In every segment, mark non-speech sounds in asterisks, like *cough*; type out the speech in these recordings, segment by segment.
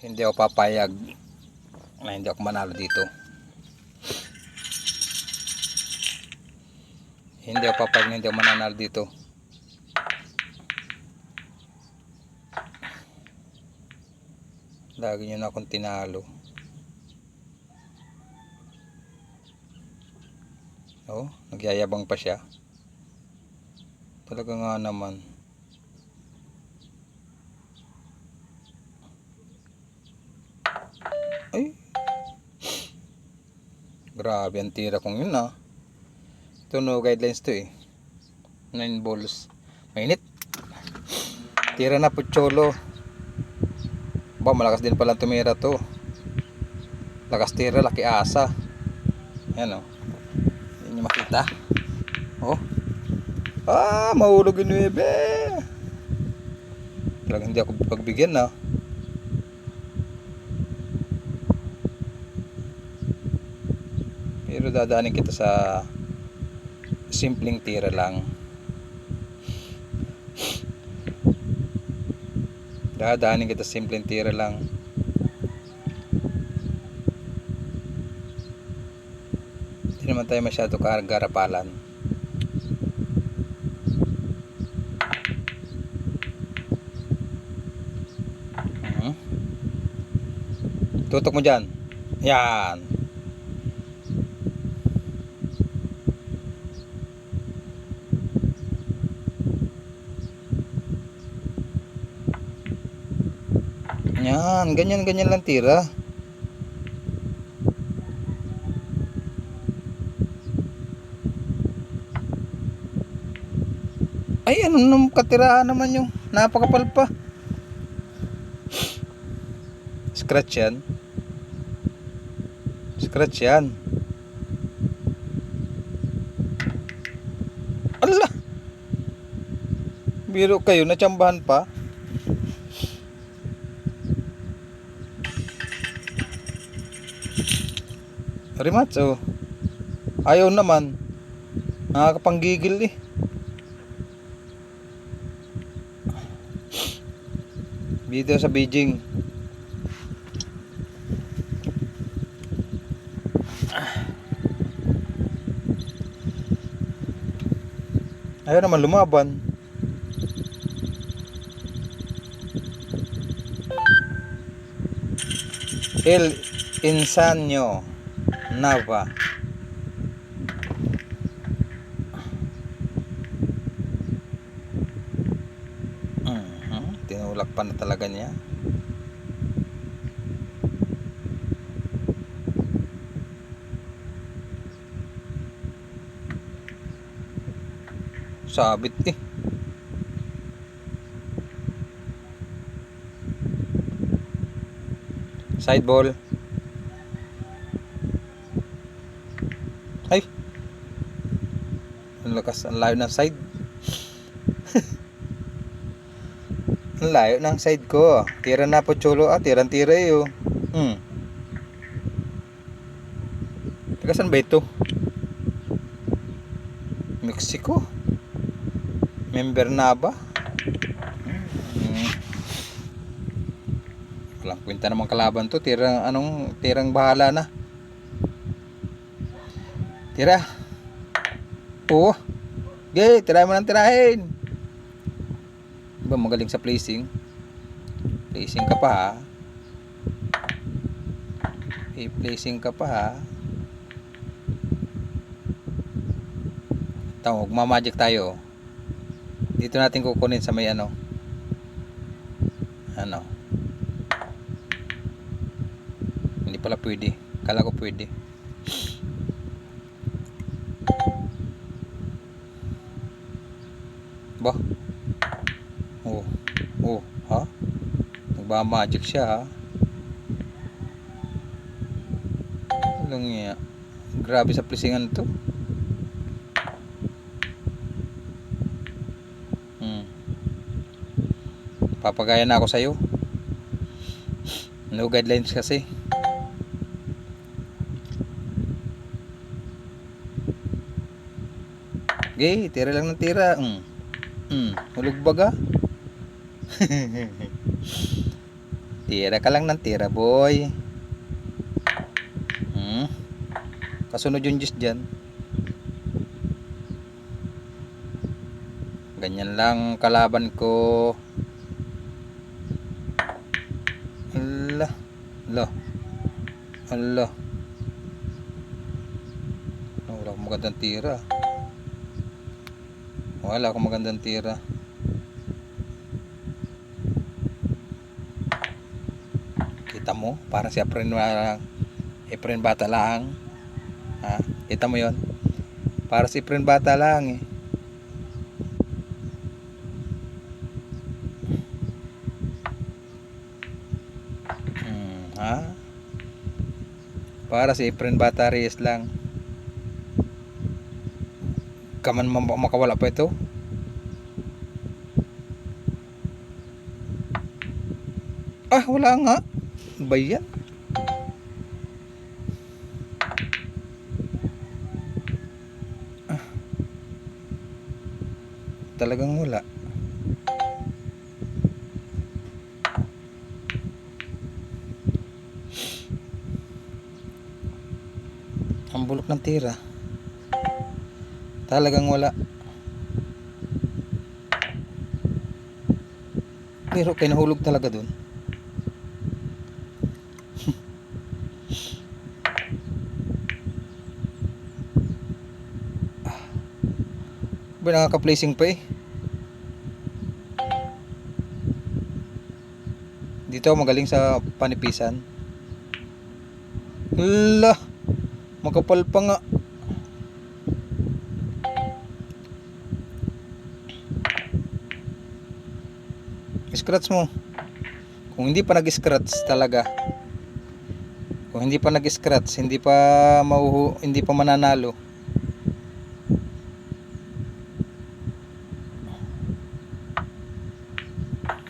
hindi ako papayag na hindi ako manalo dito. Hindi ako papayag na hindi ako mananalo dito. Lagi nyo na akong tinalo. Oh nagyayabang pa siya. Talaga nga naman Ay. Grabe ang tira kong yun ah. Ito no guidelines to eh. 9 balls. Mainit. Tira na pucholo. Ba, malakas din pala tumira to. Lakas tira, laki asa. Yan oh. Yan yung makita. Oh. Ah, mahulog yung 9. Talagang hindi ako pagbigyan na. Pero dadaanin kita sa simpleng tira lang. Dadaanin kita simpleng tira lang. Hindi naman tayo masyado kagarapalan. Mhm. Tutok mo dyan. Yan. Yan, ganyan ganyan lang tira. Ay, ano nung katirahan naman yung napakapal pa. Scratch yan. Scratch yan. Ala! Biro kayo, natsambahan pa. Oh. Ayaw naman. Nakakapanggigil eh. Dito sa Beijing. Ayaw naman lumaban. El Insanyo Nava Mhm, Tinulak pa na talaga niya. Sabit eh. Side Ay. Ang lakas, ang layo ng side. *laughs* ang layo ng side ko. Tira na po chulo ah, tirang tira eh oh. Hmm. Taga saan ba ito? Mexico. Member na ba? Hmm. Walang kwenta namang kalaban to. Tirang anong tirang bahala na. Tira. Oo. Okay, tirahin mo ng tirahin. Ba magaling sa placing? Placing ka pa ha. Okay, placing ka pa ha. Ito, magmamagic tayo. Dito natin kukunin sa may ano. Ano. Hindi pala pwede. Kala ko pwede. Ba? Oh. Oh, ha? Nagba-magic siya, ha? Walang iya. Grabe sa plisingan to. Hmm. Papagaya na ako sa'yo. No guidelines kasi. Okay, tira lang ng tira. Mm. Mm, hulog baga. *laughs* Tira ka lang ng tira, boy. Hmm? Kasunod yung Diyos dyan. Ganyan lang kalaban ko. Ala. Ala. Oh, wala akong magandang tira. Wala akong magandang tira. Kita mo? Parang si Efren, Efren bata lang. Ha? Kita mo yon? Para si Efren bata lang eh. Hmm, ha? Para si Efren bata lang. Kaman ma- makawala pa ito? Ah, wala nga. Ano Ba? Ah. Talagang wala. Ang bulok ng tira. Talagang wala. Pero kay nahulog talaga dun. *laughs* Ba nakaka-placing pa eh. Dito magaling sa panipisan. Hala, makapal pa nga. Scratch mo. Kung hindi pa nag-scratch talaga. Kung hindi pa nag-scratch, hindi pa mauhu, hindi pa mananalo.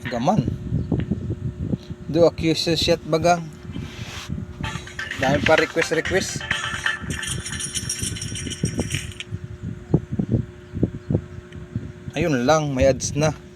Gaman. Do accuse shot bagang. Dami pa request request. Ayun lang, may ads na.